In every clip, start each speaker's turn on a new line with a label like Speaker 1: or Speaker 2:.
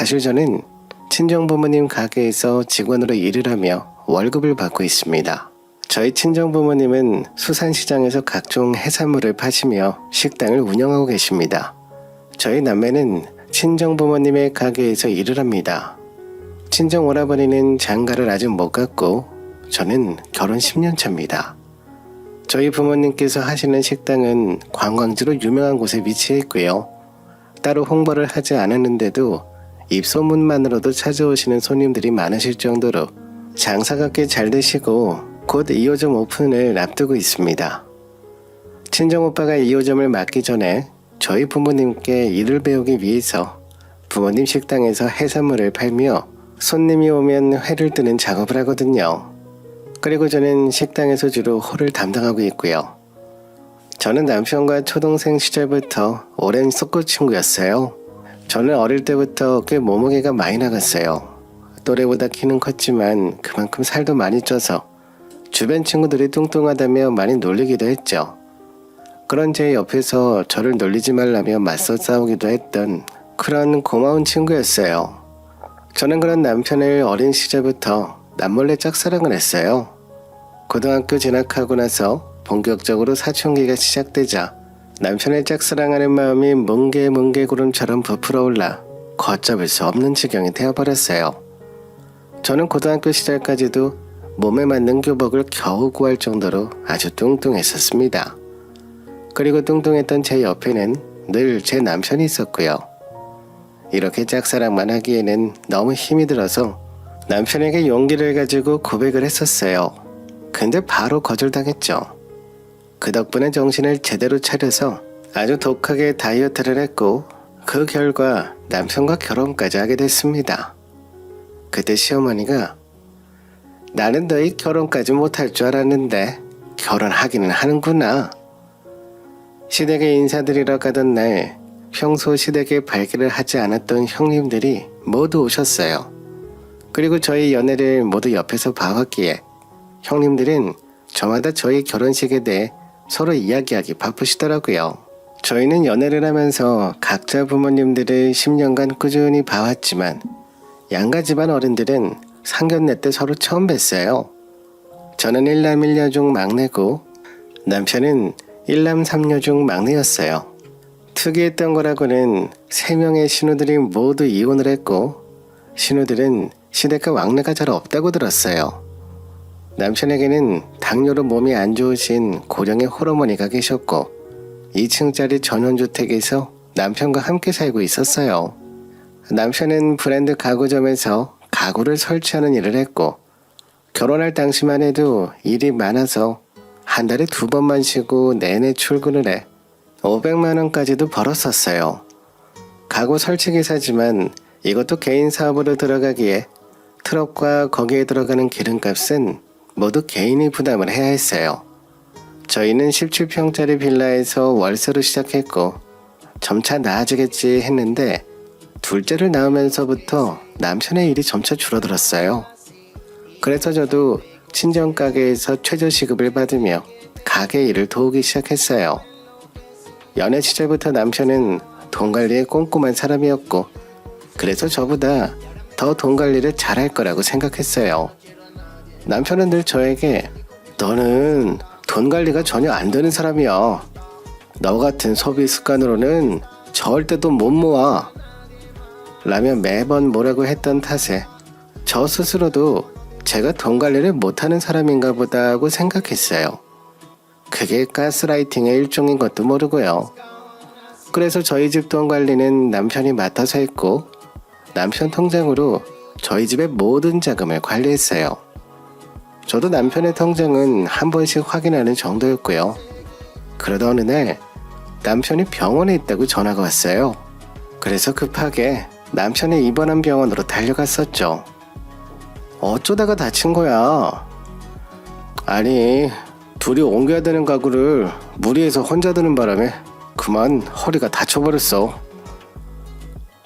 Speaker 1: 사실 저는 친정 부모님 가게에서 직원으로 일을 하며 월급을 받고 있습니다. 저희 친정 부모님은 수산시장에서 각종 해산물을 파시며 식당을 운영하고 계십니다. 저희 남매는 친정 부모님의 가게에서 일을 합니다. 친정 오라버니는 장가를 아직 못 갔고 저는 결혼 10년 차입니다. 저희 부모님께서 하시는 식당은 관광지로 유명한 곳에 위치해 있고요. 따로 홍보를 하지 않았는데도 입소문만으로도 찾아오시는 손님들이 많으실 정도로 장사가 꽤 잘 되시고 곧 2호점 오픈을 앞두고 있습니다. 친정오빠가 2호점을 맡기 전에 저희 부모님께 일을 배우기 위해서 부모님 식당에서 해산물을 팔며 손님이 오면 회를 뜨는 작업을 하거든요. 그리고 저는 식당에서 주로 홀을 담당하고 있고요. 저는 남편과 초동생 시절부터 오랜 속구 친구였어요. 저는 어릴 때부터 꽤 몸무게가 많이 나갔어요. 또래보다 키는 컸지만 그만큼 살도 많이 쪄서 주변 친구들이 뚱뚱하다며 많이 놀리기도 했죠. 그런 제 옆에서 저를 놀리지 말라며 맞서 싸우기도 했던 그런 고마운 친구였어요. 저는 그런 남편을 어린 시절부터 남몰래 짝사랑을 했어요. 고등학교 진학하고 나서 본격적으로 사춘기가 시작되자 남편을 짝사랑하는 마음이 뭉게뭉게 구름처럼 부풀어 올라 걷잡을 수 없는 지경이 되어버렸어요. 저는 고등학교 시절까지도 몸에 맞는 교복을 겨우 구할 정도로 아주 뚱뚱했었습니다. 그리고 뚱뚱했던 제 옆에는 늘 제 남편이 있었고요. 이렇게 짝사랑만 하기에는 너무 힘이 들어서 남편에게 용기를 가지고 고백을 했었어요. 근데 바로 거절당했죠. 그 덕분에 정신을 제대로 차려서 아주 독하게 다이어트를 했고 그 결과 남편과 결혼까지 하게 됐습니다. 그때 시어머니가 나는 너희 결혼까지 못할 줄 알았는데 결혼하기는 하는구나. 시댁에 인사드리러 가던 날 평소 시댁에 발길을 하지 않았던 형님들이 모두 오셨어요. 그리고 저희 연애를 모두 옆에서 봐왔기에 형님들은 저마다 저희 결혼식에 대해 서로 이야기하기 바쁘시더라고요. 저희는 연애를 하면서 각자 부모님들을 10년간 꾸준히 봐왔지만 양가 집안 어른들은 상견례 때 서로 처음 뵀어요. 저는 일남 일녀 중 막내고 남편은 일남 삼녀 중 막내였어요. 특이했던 거라고는 세 명의 신우들이 모두 이혼을 했고 신우들은 시댁과 왕래가 잘 없다고 들었어요. 남편에게는 당뇨로 몸이 안 좋으신 고령의 홀어머니가 계셨고 2층짜리 전원주택에서 남편과 함께 살고 있었어요. 남편은 브랜드 가구점에서 가구를 설치하는 일을 했고 결혼할 당시만 해도 일이 많아서 한 달에 두 번만 쉬고 내내 출근을 해 500만 원까지도 벌었었어요. 가구 설치 기사지만 이것도 개인 사업으로 들어가기에 트럭과 거기에 들어가는 기름값은 모두 개인이 부담을 해야 했어요. 저희는 17평짜리 빌라에서 월세로 시작했고 점차 나아지겠지 했는데 둘째를 낳으면서부터 남편의 일이 점차 줄어들었어요. 그래서 저도 친정 가게에서 최저 시급을 받으며 가게 일을 도우기 시작했어요. 연애 시절부터 남편은 돈 관리에 꼼꼼한 사람이었고 그래서 저보다 더 돈 관리를 잘할 거라고 생각했어요. 남편은 늘 저에게 너는 돈 관리가 전혀 안 되는 사람이야. 너 같은 소비 습관으로는 절대 돈 못 모아. 라며 매번 뭐라고 했던 탓에 저 스스로도 제가 돈 관리를 못하는 사람인가 보다고 생각했어요. 그게 가스라이팅의 일종인 것도 모르고요. 그래서 저희 집 돈 관리는 남편이 맡아서 했고 남편 통장으로 저희 집의 모든 자금을 관리했어요. 저도 남편의 통장은 한 번씩 확인하는 정도였고요. 그러다 어느 날 남편이 병원에 있다고 전화가 왔어요. 그래서 급하게 남편이 입원한 병원으로 달려갔었죠. 어쩌다가 다친 거야? 아니, 둘이 옮겨야 되는 가구를 무리해서 혼자 드는 바람에 그만 허리가 다쳐버렸어.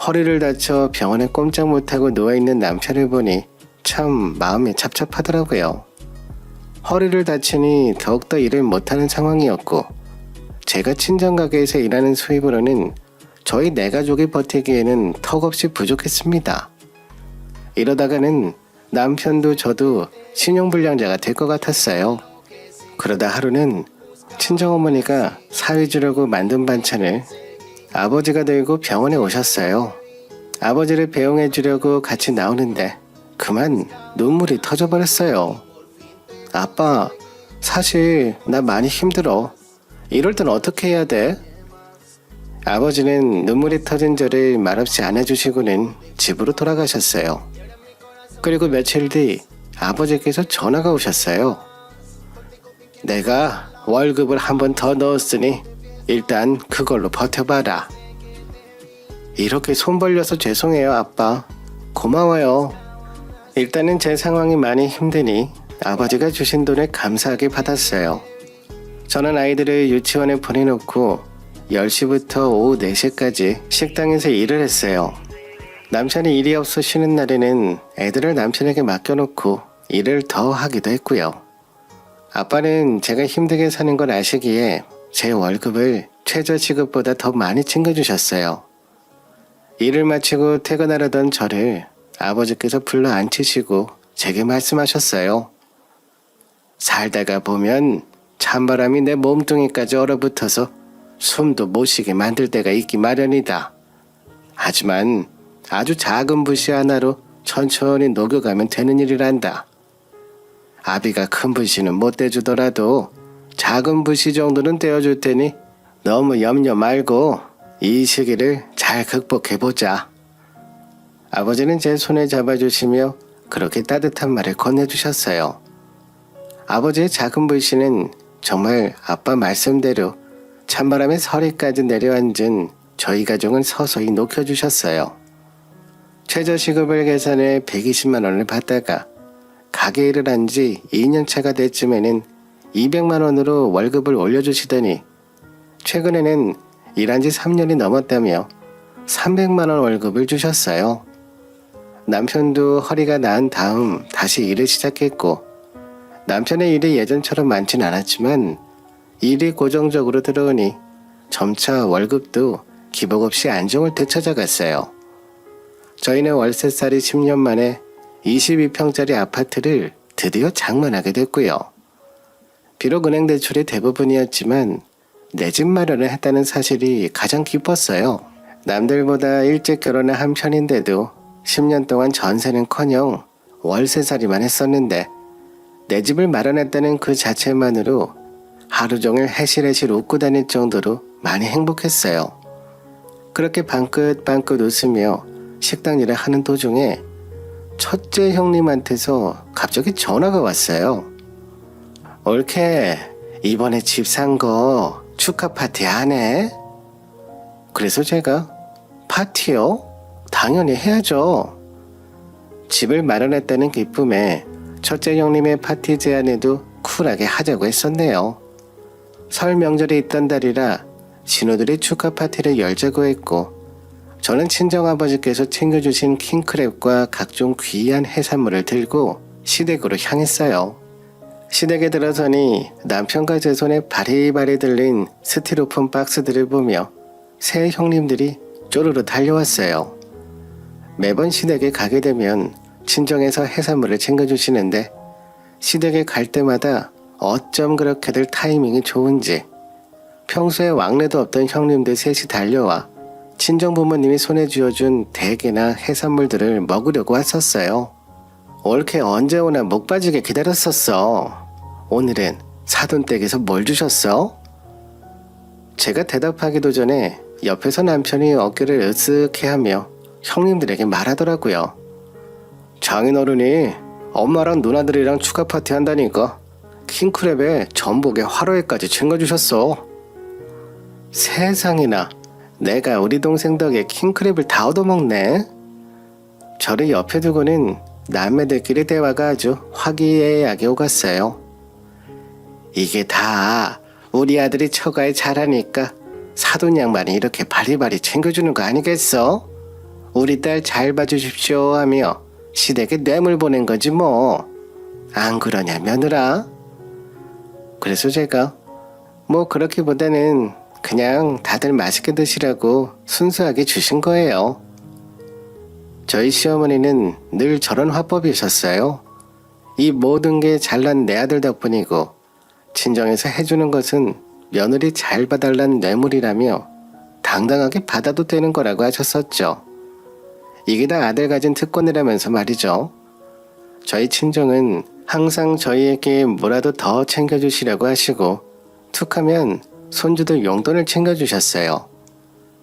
Speaker 1: 허리를 다쳐 병원에 꼼짝 못하고 누워있는 남편을 보니 참 마음이 찹찹하더라고요. 허리를 다치니 더욱더 일을 못하는 상황이었고 제가 친정 가게에서 일하는 수입으로는 저희 네 가족이 버티기에는 턱없이 부족했습니다. 이러다가는 남편도 저도 신용불량자가 될 것 같았어요. 그러다 하루는 친정어머니가 사위 주려고 만든 반찬을 아버지가 들고 병원에 오셨어요. 아버지를 배웅해 주려고 같이 나오는데 그만 눈물이 터져버렸어요. 아빠, 사실 나 많이 힘들어. 이럴 땐 어떻게 해야 돼? 아버지는 눈물이 터진 저를 말없이 안아주시고는 집으로 돌아가셨어요. 그리고 며칠 뒤 아버지께서 전화가 오셨어요. 내가 월급을 한 번 더 넣었으니 일단 그걸로 버텨봐라. 이렇게 손 벌려서 죄송해요, 아빠. 고마워요. 일단은 제 상황이 많이 힘드니 아버지가 주신 돈을 감사하게 받았어요. 저는 아이들을 유치원에 보내놓고 10시부터 오후 4시까지 식당에서 일을 했어요. 남편이 일이 없어 쉬는 날에는 애들을 남편에게 맡겨놓고 일을 더 하기도 했고요. 아빠는 제가 힘들게 사는 걸 아시기에 제 월급을 최저 시급보다 더 많이 챙겨주셨어요. 일을 마치고 퇴근하려던 저를 아버지께서 불러 앉히시고 제게 말씀하셨어요. 살다가 보면 찬바람이 내 몸뚱이까지 얼어붙어서 숨도 못 쉬게 만들 때가 있기 마련이다. 하지만 아주 작은 부시 하나로 천천히 녹여가면 되는 일이란다. 아비가 큰 부시는 못 떼주더라도 작은 부시 정도는 떼어줄 테니 너무 염려 말고 이 시기를 잘 극복해보자. 아버지는 제 손을 잡아주시며 그렇게 따뜻한 말을 건네주셨어요. 아버지의 작은 불씨는 정말 아빠 말씀대로 찬바람에 서리까지 내려앉은 저희 가족은 서서히 녹여주셨어요. 최저시급을 계산해 120만 원을 받다가 가게 일을 한 지 2년 차가 됐쯤에는 200만 원으로 월급을 올려주시더니 최근에는 일한 지 3년이 넘었다며 300만 원 월급을 주셨어요. 남편도 허리가 나은 다음 다시 일을 시작했고 남편의 일이 예전처럼 많진 않았지만 일이 고정적으로 들어오니 점차 월급도 기복 없이 안정을 되찾아갔어요. 저희는 월세살이 10년 만에 22평짜리 아파트를 드디어 장만하게 됐고요. 비록 은행 대출이 대부분이었지만 내 집 마련을 했다는 사실이 가장 기뻤어요. 남들보다 일찍 결혼을 한 편인데도 10년 동안 전세는커녕 월세살이만 했었는데 내 집을 마련했다는 그 자체만으로 하루 종일 해실해실 웃고 다닐 정도로 많이 행복했어요. 그렇게 방긋방긋 웃으며 식당 일을 하는 도중에 첫째 형님한테서 갑자기 전화가 왔어요. 올케, 이번에 집 산 거 축하 파티 하네? 그래서 제가 파티요? 당연히 해야죠. 집을 마련했다는 기쁨에 첫째 형님의 파티 제안에도 쿨하게 하자고 했었네요. 설 명절에 있던 달이라 신우들이 축하 파티를 열자고 했고 저는 친정아버지께서 챙겨주신 킹크랩과 각종 귀한 해산물을 들고 시댁으로 향했어요. 시댁에 들어서니 남편과 제 손에 바리바리 들린 스티로폼 박스들을 보며 새 형님들이 쪼르르 달려왔어요. 매번 시댁에 가게 되면 친정에서 해산물을 챙겨주시는데 시댁에 갈 때마다 어쩜 그렇게들 타이밍이 좋은지 평소에 왕래도 없던 형님들 셋이 달려와 친정 부모님이 손에 쥐어준 대게나 해산물들을 먹으려고 왔었어요. 올케 언제 오나 목 빠지게 기다렸었어. 오늘은 사돈댁에서 뭘 주셨어? 제가 대답하기도 전에 옆에서 남편이 어깨를 으쓱해 하며 형님들에게 말하더라고요. 장인어른이 엄마랑 누나들이랑 추가 파티 한다니까 킹크랩에 전복에 화로에까지 챙겨주셨어. 세상에나 내가 우리 동생 덕에 킹크랩을 다 얻어먹네. 저를 옆에 두고는 남매들끼리 대화가 아주 화기애애하게 오갔어요. 이게 다 우리 아들이 처가에 잘하니까 사돈 양반이 이렇게 바리바리 챙겨주는 거 아니겠어? 우리 딸 잘 봐주십시오 하며 시댁에 뇌물 보낸 거지 뭐. 안 그러냐 며느라? 그래서 제가 뭐 그렇기보다는 그냥 다들 맛있게 드시라고 순수하게 주신 거예요. 저희 시어머니는 늘 저런 화법이셨어요. 이 모든 게 잘난 내 아들 덕분이고 친정에서 해주는 것은 며느리 잘 봐달란 뇌물이라며 당당하게 받아도 되는 거라고 하셨었죠. 이게 다 아들 가진 특권이라면서 말이죠. 저희 친정은 항상 저희에게 뭐라도 더 챙겨주시려고 하시고 툭하면 손주들 용돈을 챙겨주셨어요.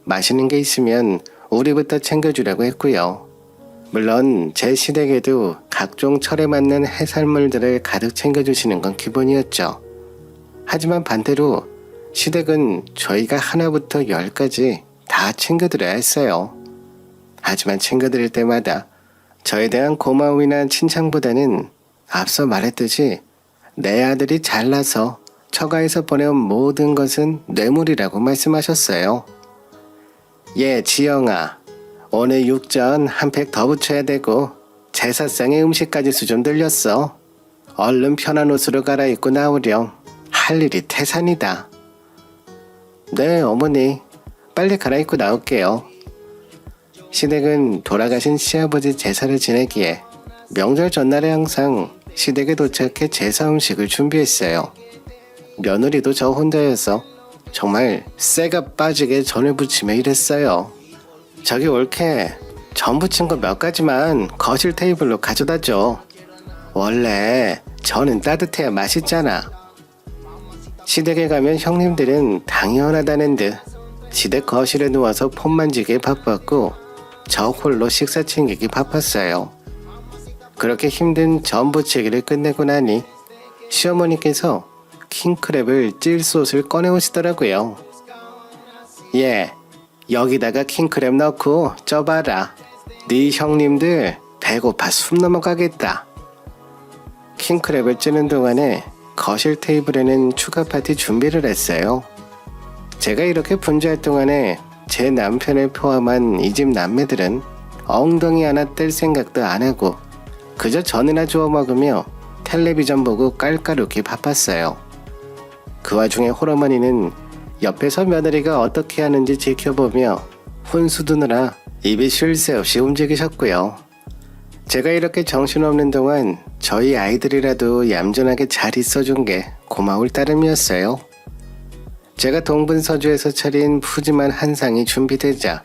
Speaker 1: 맛있는 게 있으면 우리부터 챙겨주려고 했고요. 물론 제 시댁에도 각종 철에 맞는 해산물들을 가득 챙겨주시는 건 기본이었죠. 하지만 반대로 시댁은 저희가 하나부터 열까지 다 챙겨드려야 했어요. 하지만 챙겨드릴 때마다 저에 대한 고마움이나 칭찬보다는 앞서 말했듯이 내 아들이 잘나서 처가에서 보내온 모든 것은 뇌물이라고 말씀하셨어요. 예, 지영아. 오늘 육전 한 팩 더 붙여야 되고 제사상의 음식까지 수좀 들렸어. 얼른 편한 옷으로 갈아입고 나오렴. 할 일이 태산이다. 네, 어머니. 빨리 갈아입고 나올게요. 시댁은 돌아가신 시아버지 제사를 지내기에 명절 전날에 항상 시댁에 도착해 제사 음식을 준비했어요. 며느리도 저 혼자여서 정말 쇠가 빠지게 전을 부치며 일했어요. 저기 올케 전 부친 거 몇 가지만 거실 테이블로 가져다 줘. 원래 전은 따뜻해야 맛있잖아. 시댁에 가면 형님들은 당연하다는 듯 시댁 거실에 누워서 폰 만지기에 바빴고 저 홀로 식사 챙기기 바빴어요. 그렇게 힘든 전 부치기를 끝내고 나니 시어머니께서 킹크랩을 찔솥을 꺼내오시더라고요. 예, 여기다가 킹크랩 넣고 쪄봐라. 네 형님들 배고파 숨 넘어가겠다. 킹크랩을 찌는 동안에 거실 테이블에는 추가 파티 준비를 했어요. 제가 이렇게 분주할 동안에 제 남편을 포함한 이 집 남매들은 엉덩이 하나 뗄 생각도 안 하고 그저 전이나 주워 먹으며 텔레비전 보고 깔깔웃기 바빴어요. 그 와중에 홀어머니는 옆에서 며느리가 어떻게 하는지 지켜보며 혼수 두느라 입이 쉴 새 없이 움직이셨고요. 제가 이렇게 정신없는 동안 저희 아이들이라도 얌전하게 잘 있어준 게 고마울 따름이었어요. 제가 동분서주에서 차린 푸짐한 한상이 준비되자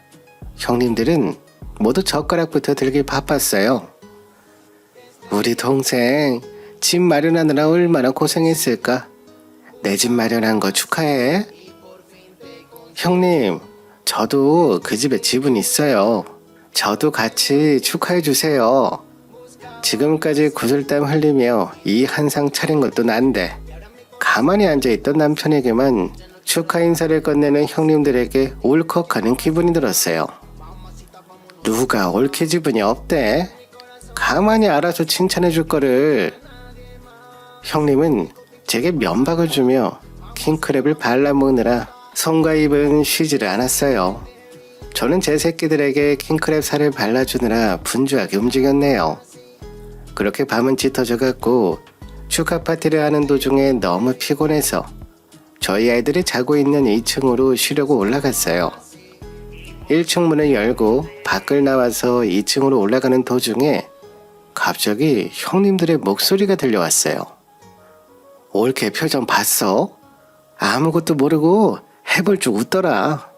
Speaker 1: 형님들은 모두 젓가락부터 들기 바빴어요. 우리 동생 집 마련하느라 얼마나 고생했을까? 내 집 마련한 거 축하해. 형님, 저도 그 집에 집은 있어요. 저도 같이 축하해 주세요. 지금까지 구슬땀 흘리며 이 한상 차린 것도 난데 가만히 앉아 있던 남편에게만 축하 인사를 건네는 형님들에게 울컥하는 기분이 들었어요. 누가 옳게 지분이 없대? 가만히 알아서 칭찬해 줄 거를. 형님은 제게 면박을 주며 킹크랩을 발라먹느라 손과 입은 쉬지를 않았어요. 저는 제 새끼들에게 킹크랩 살을 발라주느라 분주하게 움직였네요. 그렇게 밤은 짙어져 갔고 축하 파티를 하는 도중에 너무 피곤해서 저희 아이들이 자고 있는 2층으로 쉬려고 올라갔어요. 1층 문을 열고 밖을 나와서 2층으로 올라가는 도중에 갑자기 형님들의 목소리가 들려왔어요. 올케 표정 봤어? 아무것도 모르고 해볼 줄 웃더라.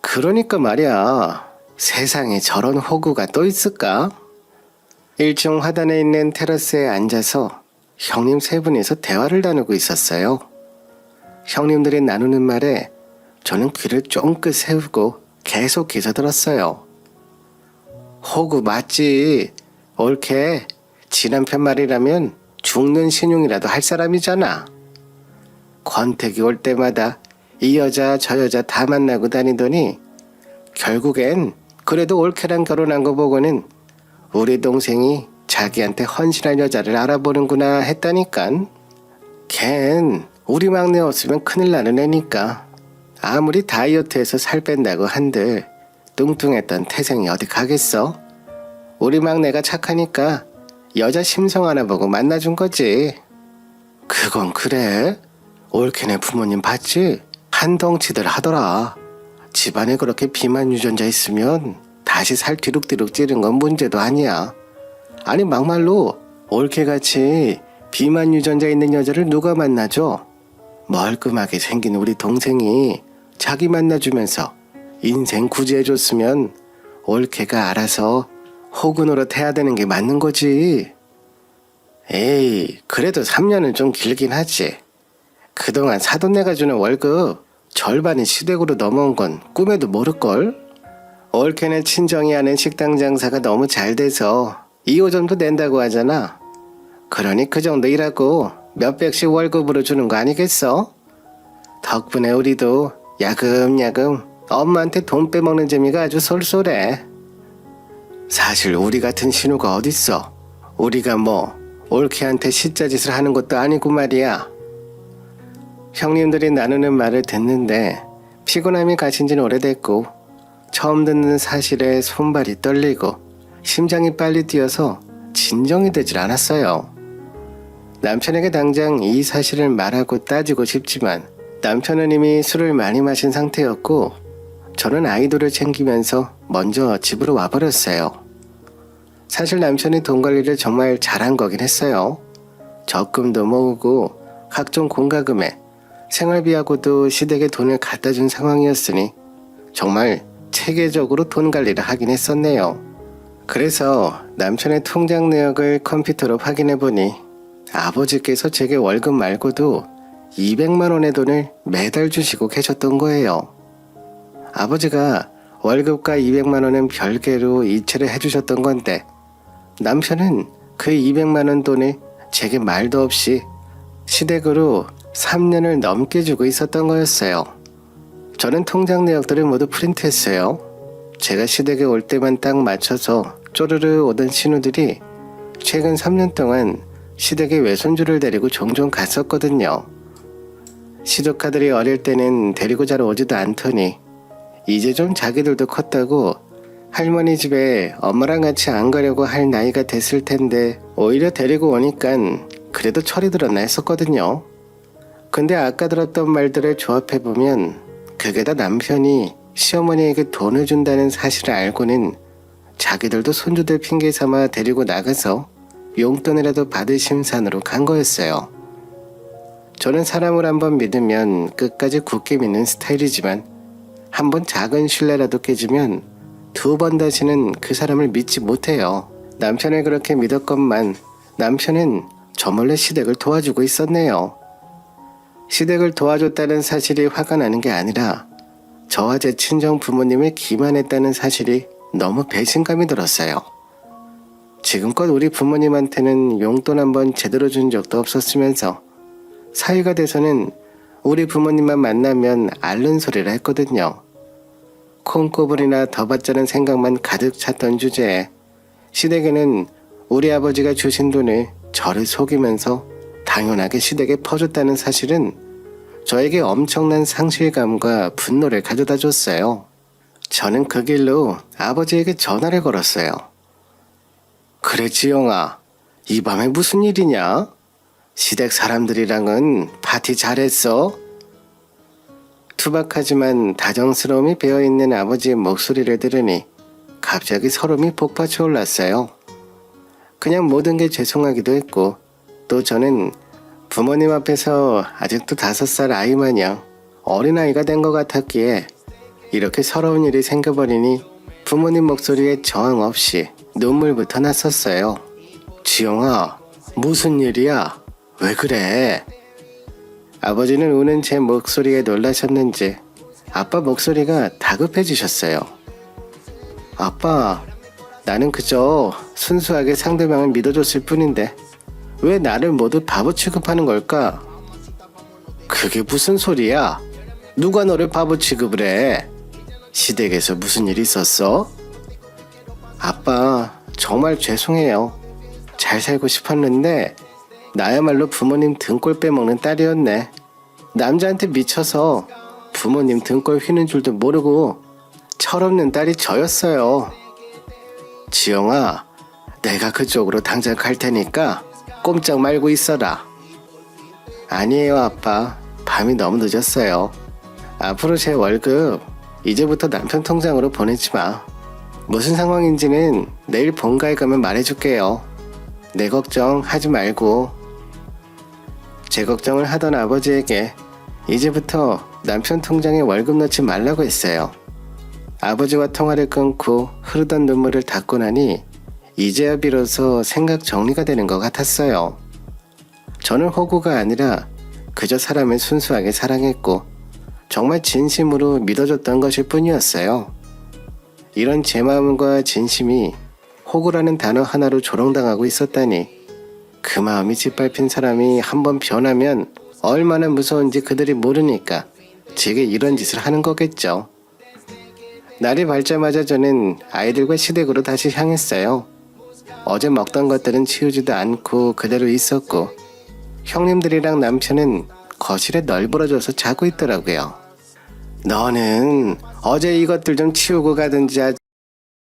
Speaker 1: 그러니까 말이야. 세상에 저런 호구가 또 있을까? 1층 화단에 있는 테라스에 앉아서 형님 세 분이서 대화를 나누고 있었어요. 형님들이 나누는 말에 저는 귀를 쫑긋 세우고 계속 기서 들었어요. 호구 맞지. 옳게 지 남편 말이라면 죽는 신용이라도 할 사람이잖아. 권태기 올 때마다 이 여자 저 여자 다 만나고 다니더니 결국엔 그래도 올케랑 결혼한 거 보고는 우리 동생이 자기한테 헌신한 여자를 알아보는구나 했다니깐. 걘 우리 막내 없으면 큰일 나는 애니까. 아무리 다이어트해서 살 뺀다고 한들 뚱뚱했던 태생이 어디 가겠어? 우리 막내가 착하니까 여자 심성 하나 보고 만나준 거지. 그건 그래. 올케네 부모님 봤지? 한 덩치들 하더라. 집안에 그렇게 비만 유전자 있으면 다시 살 뒤룩뒤룩 찌른 건 문제도 아니야. 아니 막말로 올케같이 비만 유전자 있는 여자를 누가 만나죠? 멀끔하게 생긴 우리 동생이 자기 만나주면서 인생 구제해줬으면 올케가 알아서 호구노릇 해야 되는 게 맞는 거지. 에이, 그래도 3년은 좀 길긴 하지. 그동안 사돈네가 주는 월급 절반이 시댁으로 넘어온 건 꿈에도 모를걸? 올케네 친정이 하는 식당 장사가 너무 잘 돼서 2호점도 낸다고 하잖아. 그러니 그 정도 일하고 몇백씩 월급으로 주는 거 아니겠어? 덕분에 우리도 야금야금 엄마한테 돈 빼먹는 재미가 아주 솔솔해. 사실 우리 같은 신우가 어딨어. 우리가 뭐 올케한테 시자짓을 하는 것도 아니고 말이야. 형님들이 나누는 말을 듣는데 피곤함이 가신 지는 오래됐고 처음 듣는 사실에 손발이 떨리고 심장이 빨리 뛰어서 진정이 되질 않았어요. 남편에게 당장 이 사실을 말하고 따지고 싶지만 남편은 이미 술을 많이 마신 상태였고 저는 아이돌을 챙기면서 먼저 집으로 와버렸어요. 사실 남편이 돈 관리를 정말 잘한 거긴 했어요. 적금도 모으고 각종 공과금에 생활비하고도 시댁에 돈을 갖다 준 상황이었으니 정말 체계적으로 돈 관리를 하긴 했었네요. 그래서 남편의 통장 내역을 컴퓨터로 확인해 보니 아버지께서 제게 월급 말고도 200만 원의 돈을 매달 주시고 계셨던 거예요. 아버지가 월급과 200만 원은 별개로 이체를 해주셨던 건데 남편은 그 200만 원 돈을 제게 말도 없이 시댁으로 3년을 넘게 주고 있었던 거였어요. 저는 통장 내역들을 모두 프린트했어요. 제가 시댁에 올 때만 딱 맞춰서 쪼르르 오던 신우들이 최근 3년 동안 시댁에 외손주를 데리고 종종 갔었거든요. 시조카들이 어릴 때는 데리고 잘 오지도 않더니 이제 좀 자기들도 컸다고 할머니 집에 엄마랑 같이 안 가려고 할 나이가 됐을 텐데 오히려 데리고 오니깐 그래도 철이 들었나 했었거든요. 근데 아까 들었던 말들을 조합해보면 그게 다 남편이 시어머니에게 돈을 준다는 사실을 알고는 자기들도 손주들 핑계 삼아 데리고 나가서 용돈이라도 받을 심산으로 간 거였어요. 저는 사람을 한번 믿으면 끝까지 굳게 믿는 스타일이지만 한번 작은 신뢰라도 깨지면 두 번 다시는 그 사람을 믿지 못해요. 남편을 그렇게 믿었건만 남편은 저 몰래 시댁을 도와주고 있었네요. 시댁을 도와줬다는 사실이 화가 나는 게 아니라 저와 제 친정 부모님을 기만했다는 사실이 너무 배신감이 들었어요. 지금껏 우리 부모님한테는 용돈 한번 제대로 준 적도 없었으면서 사이가 돼서는 우리 부모님만 만나면 앓는 소리를 했거든요. 콩고물이나 더 받자는 생각만 가득 찼던 주제에 시댁에는 우리 아버지가 주신 돈을 저를 속이면서 당연하게 시댁에 퍼줬다는 사실은 저에게 엄청난 상실감과 분노를 가져다 줬어요. 저는 그 길로 아버지에게 전화를 걸었어요. 그래, 지영아. 이 밤에 무슨 일이냐? 시댁 사람들이랑은 파티 잘했어? 투박하지만 다정스러움이 배어있는 아버지의 목소리를 들으니 갑자기 서름이 복받쳐 올랐어요. 그냥 모든 게 죄송하기도 했고 또 저는 부모님 앞에서 아직도 다섯 살 아이 마냥 어린아이가 된 것 같았기에 이렇게 서러운 일이 생겨버리니 부모님 목소리에 저항 없이 눈물부터 났었어요. 지영아, 무슨 일이야? 왜 그래? 아버지는 우는 제 목소리에 놀라셨는지 아빠 목소리가 다급해지셨어요. 아빠, 나는 그저 순수하게 상대방을 믿어줬을 뿐인데 왜 나를 모두 바보 취급하는 걸까? 그게 무슨 소리야? 누가 너를 바보 취급을 해? 시댁에서 무슨 일 있었어? 아빠, 정말 죄송해요. 잘 살고 싶었는데 나야말로 부모님 등골 빼먹는 딸이었네. 남자한테 미쳐서 부모님 등골 휘는 줄도 모르고 철없는 딸이 저였어요. 지영아, 내가 그쪽으로 당장 갈 테니까 꼼짝 말고 있어라. 아니에요, 아빠. 밤이 너무 늦었어요. 앞으로 제 월급 이제부터 남편 통장으로 보내지 마. 무슨 상황인지는 내일 본가에 가면 말해줄게요. 내 걱정 하지 말고. 제 걱정을 하던 아버지에게 이제부터 남편 통장에 월급 넣지 말라고 했어요. 아버지와 통화를 끊고 흐르던 눈물을 닦고 나니 이제야 비로소 생각 정리가 되는 것 같았어요. 저는 호구가 아니라 그저 사람을 순수하게 사랑했고 정말 진심으로 믿어줬던 것일 뿐이었어요. 이런 제 마음과 진심이 호구라는 단어 하나로 조롱당하고 있었다니 그 마음이 짓밟힌 사람이 한번 변하면 얼마나 무서운지 그들이 모르니까 제게 이런 짓을 하는 거겠죠. 날이 밝자마자 저는 아이들과 시댁으로 다시 향했어요. 어제 먹던 것들은 치우지도 않고 그대로 있었고 형님들이랑 남편은 거실에 널브러져서 자고 있더라고요. 너는 어제 이것들 좀 치우고 가든지 하지